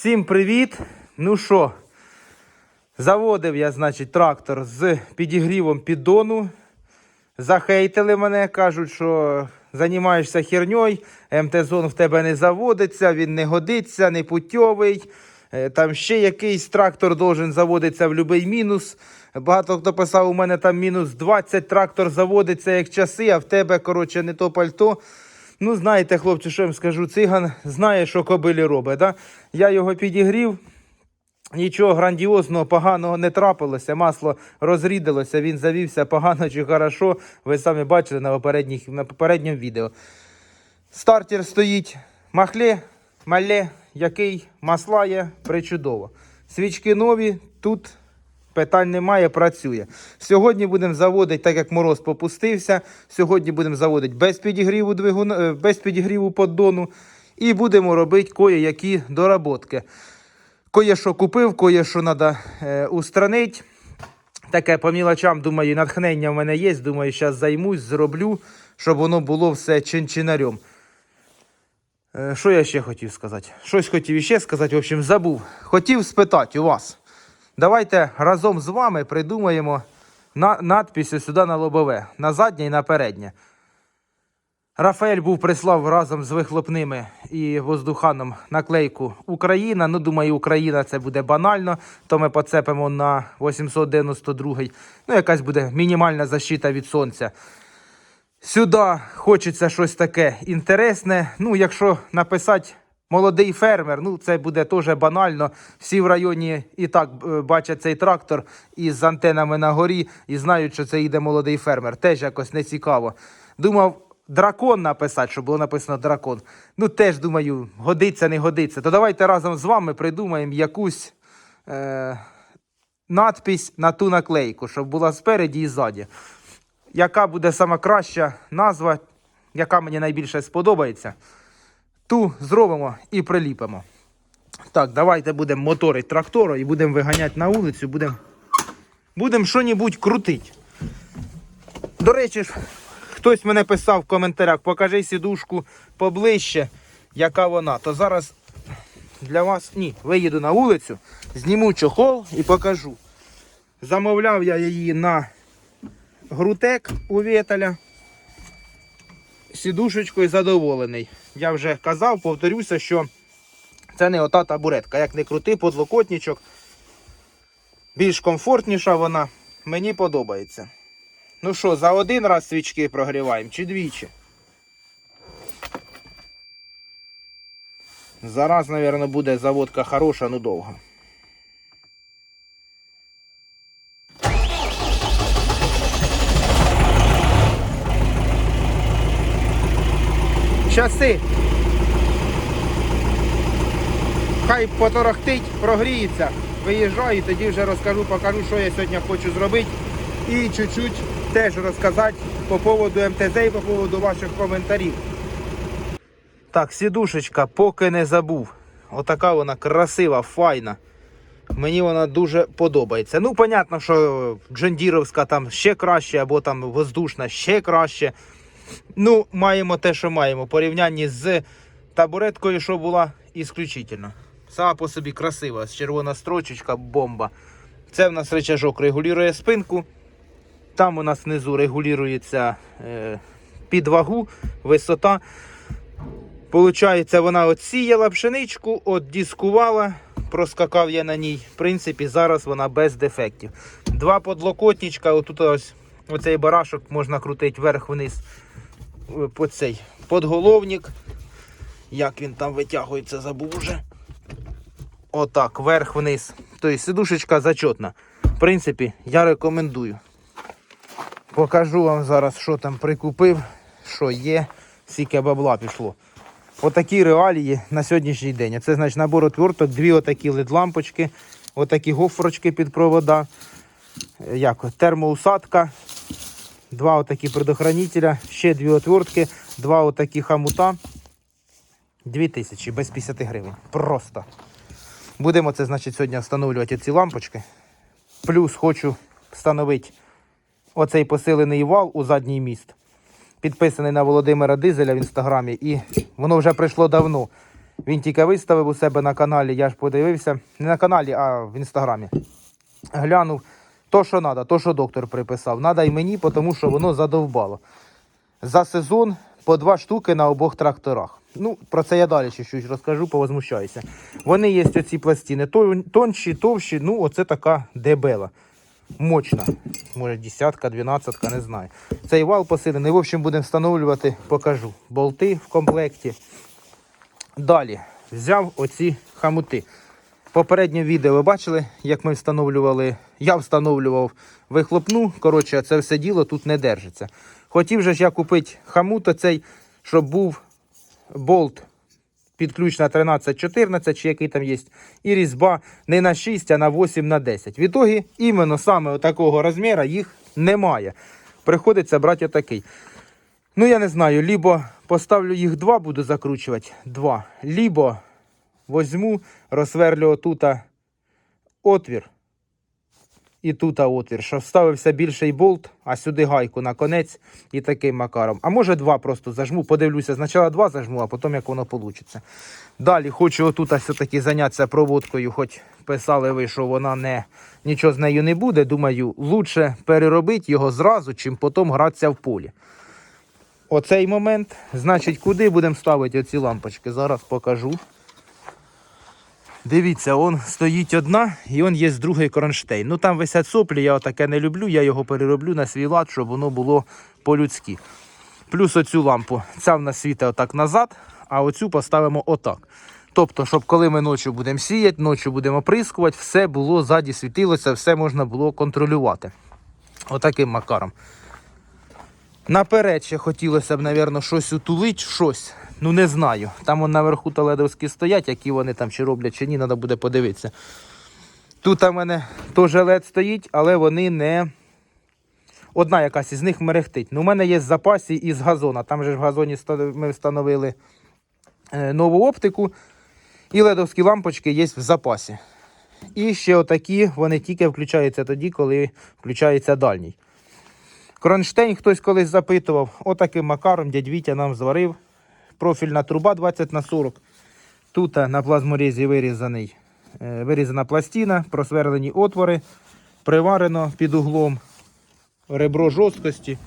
Всім привіт! Ну що, заводив я, значить, трактор з підігрівом піддону. Захейтили мене, кажуть, що займаєшся херньою, МТ-зон в тебе не заводиться, він не годиться, не путьовий. Е, Там ще якийсь трактор должен заводитися в будь-який мінус. Багато хто писав, у мене там мінус 20, трактор заводиться як часи, а в тебе, коротше, не то пальто. Ну, знаєте, хлопці, що я вам скажу, циган знає, що кобилі робить. Да? Я його підігрів, нічого грандіозного, поганого не трапилося. Масло розрідилося, він завівся погано чи хорошо. Ви самі бачили на, попередніх, на попередньому відео. Стартер стоїть махле, мале, який масла є, причудово. Свічки нові, тут питань немає, працює. Сьогодні будемо заводити, так як мороз попустився. Сьогодні будемо заводити без підігріву двигуна, е, без підігріву поддону. І будемо робити кое-які доработки. Кое-що купив, кое-що треба е, устранити. Таке по мілочам, думаю, натхнення в мене є. Думаю, зараз займусь, зроблю, щоб воно було все чин-чинарем. Е, Що я ще хотів сказати? Щось хотів іще сказати, в общем, забув. Хотів спитати у вас. Давайте разом з вами придумаємо на, надписи сюди на лобове, на заднє і на переднє. Рафаель був прислав разом з вихлопними і воздуханом наклейку Україна. Ну, думаю, Україна це буде банально, то ми поцепимо на 892. Ну, якась буде мінімальна защита від сонця. Сюди хочеться щось таке інтересне. Ну, якщо написати молодий фермер, ну це буде теж банально. Всі в районі і так е, бачать цей трактор із антенами на горі і знають, що це йде молодий фермер. Теж якось не цікаво. Думав. Дракон написати, щоб було написано дракон. Ну, теж думаю, годиться, не годиться. То давайте разом з вами придумаємо якусь е, надпись на ту наклейку, щоб була спереді і ззаді яка буде сама краща назва, яка мені найбільше сподобається, ту зробимо і приліпимо. Так, давайте будемо моторити трактора і будемо виганяти на вулицю, будемо будем що-небудь крутити. До речі, хтось мене писав в коментарях, покажи сідушку поближче, яка вона. То зараз для вас ні, виїду на вулицю, зніму чохол і покажу. Замовляв я її на грутек у Вєталя. Сідушечкою задоволений. Я вже казав, повторюся, що це не ота табуретка. Як не крути, подлокотничок. Більш комфортніша вона. Мені подобається. Ну що, за один раз свічки прогріваємо чи двічі? Зараз, мабуть, буде заводка хороша, ну довга. Часи. Хай поторохтить, прогріється. Виїжджаю і тоді вже розкажу, покажу, що я сьогодні хочу зробити. І чуть-чуть теж розказати по поводу МТЗ і по поводу ваших коментарів. Так, сідушечка, поки не забув. Отака вона красива, файна. Мені вона дуже подобається. Ну, понятно, що Джондіровська там ще краще, або там воздушна ще краще. Ну, маємо те, що маємо. Порівнянні з табуреткою, що була ісключительно. Сама по собі красива, червона строчечка, бомба. Це в нас речажок регулює спинку. Там у нас внизу регулюється е, під висота. Получається, вона от сіяла пшеничку, от дискувала, проскакав я на ній. В принципі, зараз вона без дефектів. Два подлокотничка, отут ось оцей барашок можна крутити вверх-вниз по цей подголовник. Як він там витягується, забув уже. Отак, вверх-вниз. Тобто сидушечка зачетна. В принципі, я рекомендую. Покажу вам зараз, що там прикупив, що є, скільки бабла пішло. Отакі реалії на сьогоднішній день. Це значить набор отверток, дві отакі лед-лампочки, отакі гофрочки під провода, як, термоусадка, два отакі предохранителя, ще дві отвертки, два отакі хамута. Дві тисячі без 50 гривень. Просто. Будемо це, значить, сьогодні встановлювати ці лампочки. Плюс хочу встановити оцей посилений вал у задній міст. Підписаний на Володимира Дизеля в інстаграмі. І воно вже прийшло давно. Він тільки виставив у себе на каналі, я ж подивився. Не на каналі, а в інстаграмі. Глянув то, що треба, то, що доктор приписав. Надо й мені, тому що воно задовбало. За сезон по два штуки на обох тракторах. Ну, про це я далі ще щось розкажу, повозмущаюся. Вони є оці пластини, тонші, товщі, ну, оце така дебела. Мощна. Може, десятка, дванадцятка, не знаю. Цей вал посилений. В общем, будемо встановлювати, покажу. Болти в комплекті. Далі взяв оці хамути. Попереднє відео ви бачили, як ми встановлювали. Я встановлював вихлопну. Коротше, це все діло тут не держиться. Хотів же ж я купити хамут оцей, щоб був болт під ключ на 13-14, чи який там є, і різьба не на 6, а на 8 на 10. В ітогі іменно саме такого розміру їх немає. Приходиться брати отакий. Ну, я не знаю, либо поставлю їх два, буду закручувати, два, либо возьму, розсверлю отута отвір. І тут отвір, щоб вставився більший болт, а сюди гайку на конець і таким макаром. А може два просто зажму, подивлюся. Спочатку два зажму, а потім як воно вийде. Далі хочу отут все-таки зайнятися проводкою, хоч писали ви, що вона не, нічого з нею не буде. Думаю, лучше переробити його зразу, чим потім гратися в полі. Оцей момент. Значить, куди будемо ставити оці лампочки? Зараз покажу. Дивіться, он стоїть одна і он є другий кронштейн. Ну там висять соплі, я таке не люблю, я його перероблю на свій лад, щоб воно було по-людськи. Плюс оцю лампу. Ця в нас світить отак назад, а оцю поставимо отак. Тобто, щоб коли ми ночі будемо сіяти, ночі будемо оприскувати, все було ззаді світилося, все можна було контролювати. Отаким макаром. Наперед ще хотілося б, мабуть, щось утулити, щось. Ну не знаю. Там вон наверху толедовські стоять, які вони там чи роблять, чи ні, треба буде подивитися. Тут у мене теж лед стоїть, але вони не. Одна якась із них мерехтить. Ну, у мене є в запасі із газона. Там же ж в газоні ми встановили е, нову оптику. І ледовські лампочки є в запасі. І ще отакі, вони тільки включаються тоді, коли включається дальній. Кронштейн хтось колись запитував. Отаким макаром дядь Вітя нам зварив. Профільна труба 20 на 40. Тут е, на плазморізі вирізаний, е, вирізана пластина, просверлені отвори, приварено під углом ребро жорсткості.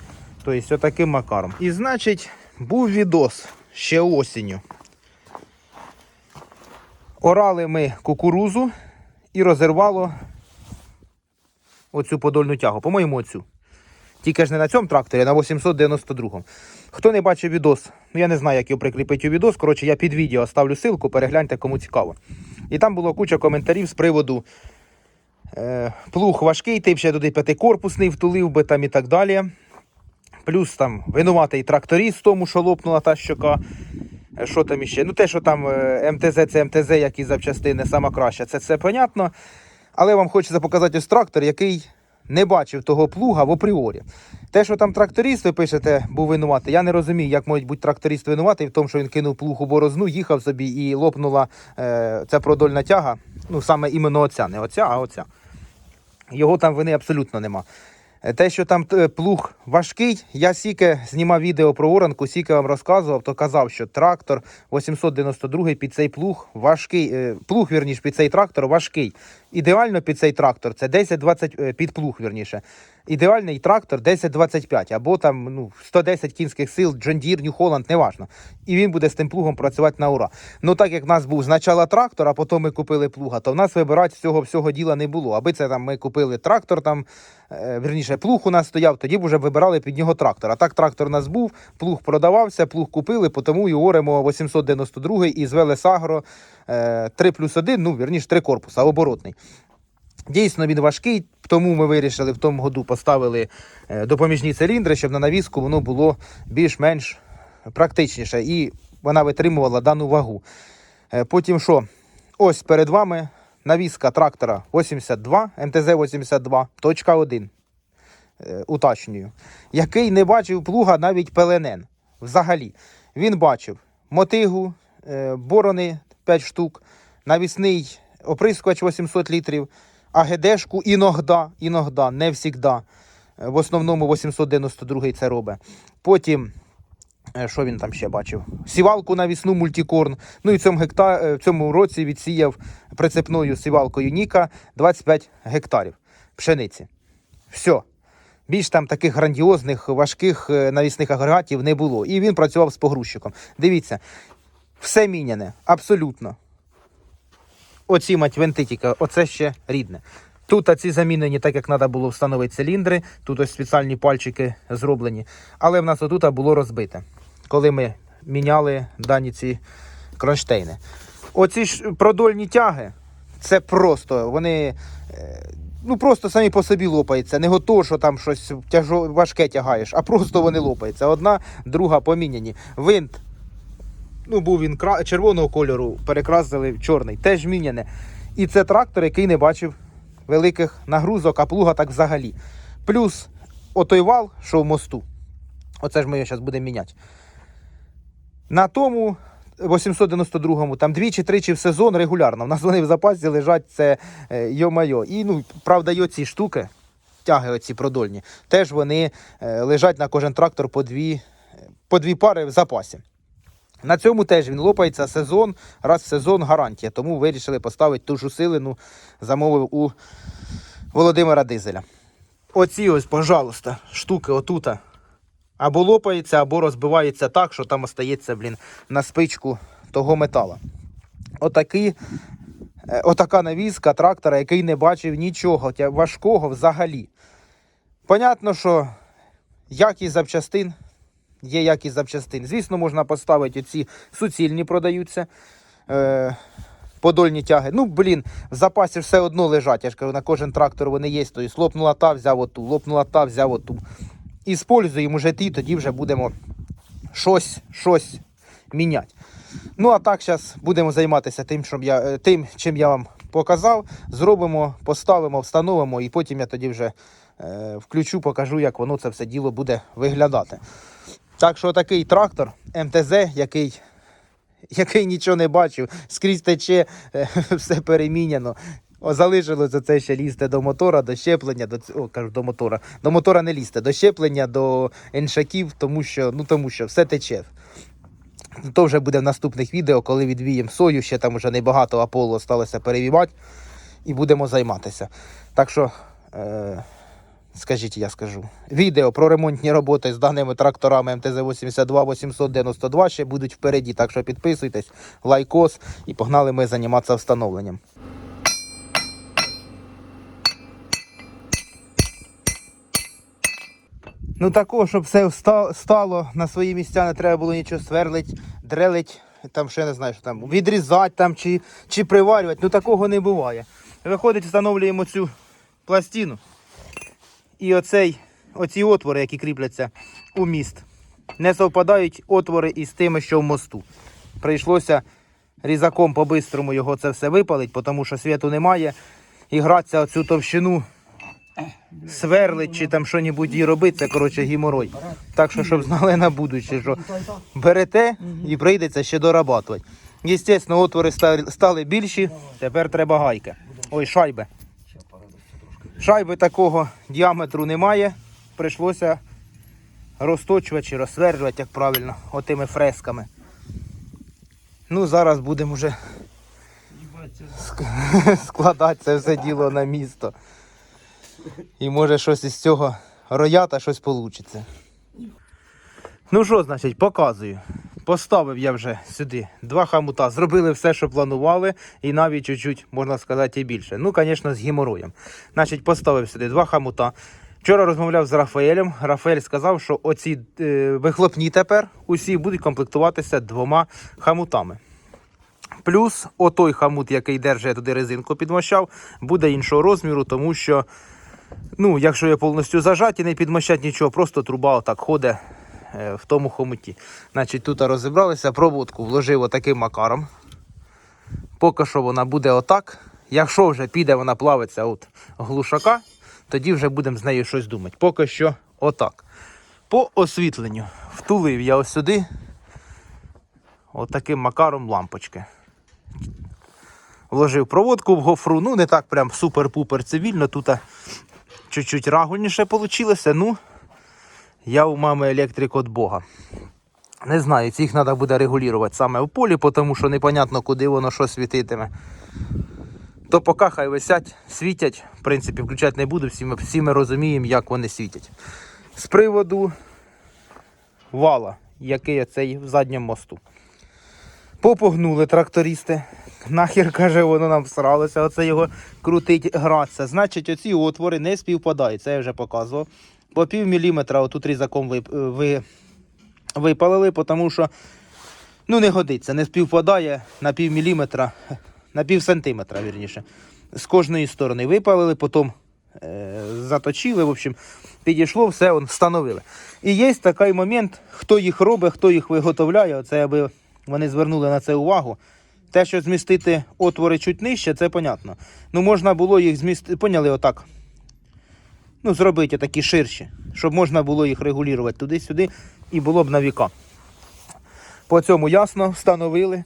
Тобто отаким макаром. І значить, був відос ще осінню. Орали ми кукурузу і розірвало оцю подольну тягу. По-моєму, оцю. Тільки ж не на цьому тракторі, а на 892-му. Хто не бачив відос, ну я не знаю, як його прикріпити у відос. Коротше, я під відео ставлю ссылку, перегляньте, кому цікаво. І там було куча коментарів з приводу е, плуг важкий, ти б ще туди п'ятикорпусний втулив би там і так далі. Плюс там винуватий тракторист в тому, що лопнула та щока. Е, Що там іще? Ну, те, що там е, МТЗ, це МТЗ, як і запчастини, сама краща, це все понятно. Але вам хочеться показати ось трактор, який не бачив того плуга в апріорі. Те, що там тракторист, ви пишете, був винуватий, я не розумію, як може бути тракторист винуватий в тому, що він кинув плуг у борозну, їхав собі і лопнула е, ця продольна тяга. Ну, саме іменно оця, не оця, а оця. Його там вини абсолютно нема. Е, Те, що там е, плуг важкий, я сіке знімав відео про оранку, сіке вам розказував, то казав, що трактор 892 під цей плуг важкий. е, Плуг, вірніше, під цей трактор важкий. Ідеально під цей трактор це 10-20 е, під плуг, вірніше. Ідеальний трактор 10-25 або там ну, 110 кінських сил, Deere, New Holland, неважно. І він буде з тим плугом працювати на ура. Ну так як в нас був спочатку трактор, а потім ми купили плуга, то в нас вибирати цього всього діла не було. Аби це там ми купили трактор, там, е, вірніше, плуг у нас стояв, тоді б вже вибирали під нього трактор. А так трактор у нас був, плуг продавався, плуг купили, тому і оремо 892 із Велесагро е, 3 плюс 1, ну вірніше 3 корпуса, оборотний. Дійсно, він важкий, тому ми вирішили в тому году поставили е, допоміжні циліндри, щоб на навіску воно було більш-менш практичніше і вона витримувала дану вагу. Е, Потім що? Ось перед вами навіска трактора 82, МТЗ-82, точка 1. Е, Уточнюю. Який не бачив плуга навіть пеленен. Взагалі. Він бачив мотигу, борони 5 штук, навісний оприскувач 800 літрів, АГДшку іногда, іногда, не всігда. Е, В основному 892 це робить. Потім Е, Що він там ще бачив? Сівалку навісну мультикорн. Ну і в цьому, гекта... е, в цьому році відсіяв прицепною сівалкою Ніка 25 гектарів пшениці. Все. Більш там таких грандіозних, важких навісних агрегатів не було. І він працював з погрузчиком. Дивіться, все міняне, абсолютно. Оці мать винти тільки, оце ще рідне. Тут ці замінені, так як треба було встановити циліндри, тут ось спеціальні пальчики зроблені. Але в нас отут було розбите, коли ми міняли дані ці кронштейни. Оці ж продольні тяги, це просто, вони е, ну, просто самі по собі лопаються. Не готово, що там щось тяжо, важке тягаєш, а просто вони лопаються. Одна, друга поміняні. Винт ну, був він кра... червоного кольору, перекрасили в чорний, теж міняне. І це трактор, який не бачив великих нагрузок, а плуга так взагалі. Плюс отой вал, що в мосту. Оце ж ми його зараз будемо міняти. На тому 892-му, там двічі-тричі в сезон регулярно. У нас вони в запасі лежать, це е, йо-майо. І, ну, правда, й оці штуки, тяги оці продольні, теж вони е, лежать на кожен трактор по дві, по дві пари в запасі. На цьому теж він лопається сезон, раз в сезон гарантія. Тому вирішили поставити ту ж усилену, замовив у Володимира Дизеля. Оці ось, пожалуйста, штуки отута. Або лопається, або розбивається так, що там остається, блін, на спичку того метала. Отакі, е, отака навіска трактора, який не бачив нічого важкого взагалі. Понятно, що якість запчастин є якість запчастин. Звісно, можна поставити ці суцільні продаються. Е, подольні тяги. Ну, блін, в запасі все одно лежать. Я ж кажу, на кожен трактор вони є. Тобто лопнула та, взяв оту, лопнула та, взяв оту. І спользуємо вже ті, тоді вже будемо щось, щось міняти. Ну, а так, зараз будемо займатися тим, щоб я, е, тим, чим я вам показав. Зробимо, поставимо, встановимо, і потім я тоді вже е, включу, покажу, як воно це все діло буде виглядати. Так що такий трактор МТЗ, який, який нічого не бачив, скрізь тече, е, все переміняно. О, залишилося це ще лізти до мотора, до щеплення, до о, кажу, до мотора. До мотора не лізти, до щеплення, до еншаків, тому що, ну, тому що все тече. То вже буде в наступних відео, коли відвіємо сою, ще там вже небагато Аполло сталося перевівати, і будемо займатися. Так що, е, скажіть, я скажу. Відео про ремонтні роботи з даними тракторами МТЗ-82 892 ще будуть впереді, так що підписуйтесь, лайкос і погнали ми займатися встановленням. Ну такого, щоб все стало на свої місця, не треба було нічого сверлить, дрелить, там ще не знаю, що там, відрізати там чи, чи приварювати. Ну такого не буває. Виходить, встановлюємо цю пластину. І оцей, оці отвори, які кріпляться у міст, не совпадають отвори із тими, що в мосту. Прийшлося різаком по-бистрому його це все випалити, тому що світу немає. І гратися оцю товщину сверлить чи там що-небудь їй робити, це коротше гіморой. Так що, щоб знали на будущее, що берете і прийдеться ще дорабатувати. Звісно, отвори стали більші, тепер треба гайки. Ой, шайби. Шайби такого діаметру немає. Прийшлося розточувати чи розсверлювати, як правильно, отими фресками. Ну, зараз будемо вже складати це все діло на місто. І може щось із цього роята щось вийде. Ну що, значить, показую. Поставив я вже сюди два хамута. Зробили все, що планували, і навіть чуть-чуть, можна сказати, і більше. Ну, звісно, з геморроєм. Значить, поставив сюди два хамута. Вчора розмовляв з Рафаелем. Рафаель сказав, що оці е, вихлопні тепер усі будуть комплектуватися двома хамутами. Плюс отой хамут, який держить туди резинку підмощав, буде іншого розміру, тому що Ну, якщо я повністю зажать і не підмощать нічого, просто труба отак ходить в тому хомуті. Значить, тут розібралися, проводку вложив отаким макаром. Поки що вона буде отак. Якщо вже піде, вона плавиться от глушака, тоді вже будемо з нею щось думати. Поки що отак. По освітленню втулив я ось сюди отаким макаром лампочки. Вложив проводку в гофру, ну не так прям супер-пупер цивільно. Тут чуть-чуть рагульніше вийшло. Ну, я у мами електрик від Бога. Не знаю, цих треба буде регулювати саме в полі, тому що непонятно, куди воно що світитиме. То поки хай висять, світять. В принципі, включати не буду, всі ми, всі ми розуміємо, як вони світять. З приводу вала, який оцей в задньому мосту. Попогнули трактористи. Нахер каже, воно нам всралося, оце його крутить, гратися. Значить, оці отвори не співпадають, це я вже показував. По пів міліметра отут різаком ви, ви, випалили, тому що ну, не годиться, не співпадає на пів міліметра, на пів сантиметра, вірніше. З кожної сторони випалили, потім е, заточили, в общем, підійшло, все он, встановили. І є такий момент, хто їх робить, хто їх виготовляє, оце аби вони звернули на це увагу. Те, що змістити отвори чуть нижче, це понятно. Ну, можна було їх змістити, поняли, отак. Ну, зробити такі ширші, щоб можна було їх регулювати туди-сюди і було б на віка. По цьому ясно встановили.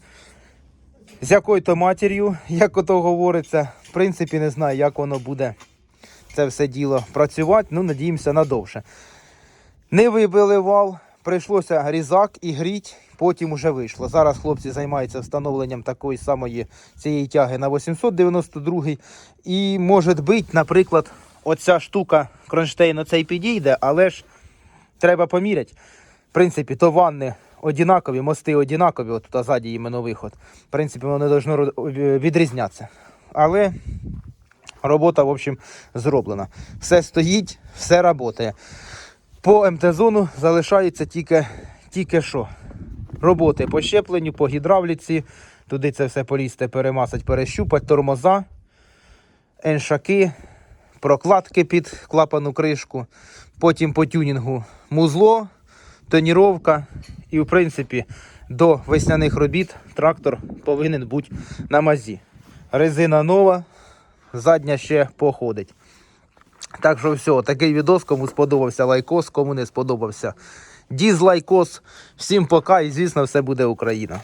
З якою-то матір'ю, як ото говориться, в принципі, не знаю, як воно буде це все діло працювати. Ну, надіємося надовше. Не вибили вал, прийшлося різак і гріть, потім уже вийшло. Зараз хлопці займаються встановленням такої самої цієї тяги на 892 І може бути, наприклад, оця штука кронштейн оцей підійде, але ж треба поміряти. В принципі, то ванни однакові, мости однакові, от тут ззаді іменно виход. В принципі, воно ро- відрізнятися. Але робота, в общем, зроблена. Все стоїть, все працює. По МТ-зону залишається тільки, тільки що. Роботи по щепленню, по гідравліці. Туди це все полізти, перемасати, перещупати, тормоза, еншаки, прокладки під клапану кришку. Потім по тюнінгу музло, тоніровка. І, в принципі, до весняних робіт трактор повинен бути на мазі. Резина нова, задня ще походить. Так що все, такий відос, кому сподобався лайкос, кому не сподобався дізлайкос. Всім пока і звісно все буде Україна.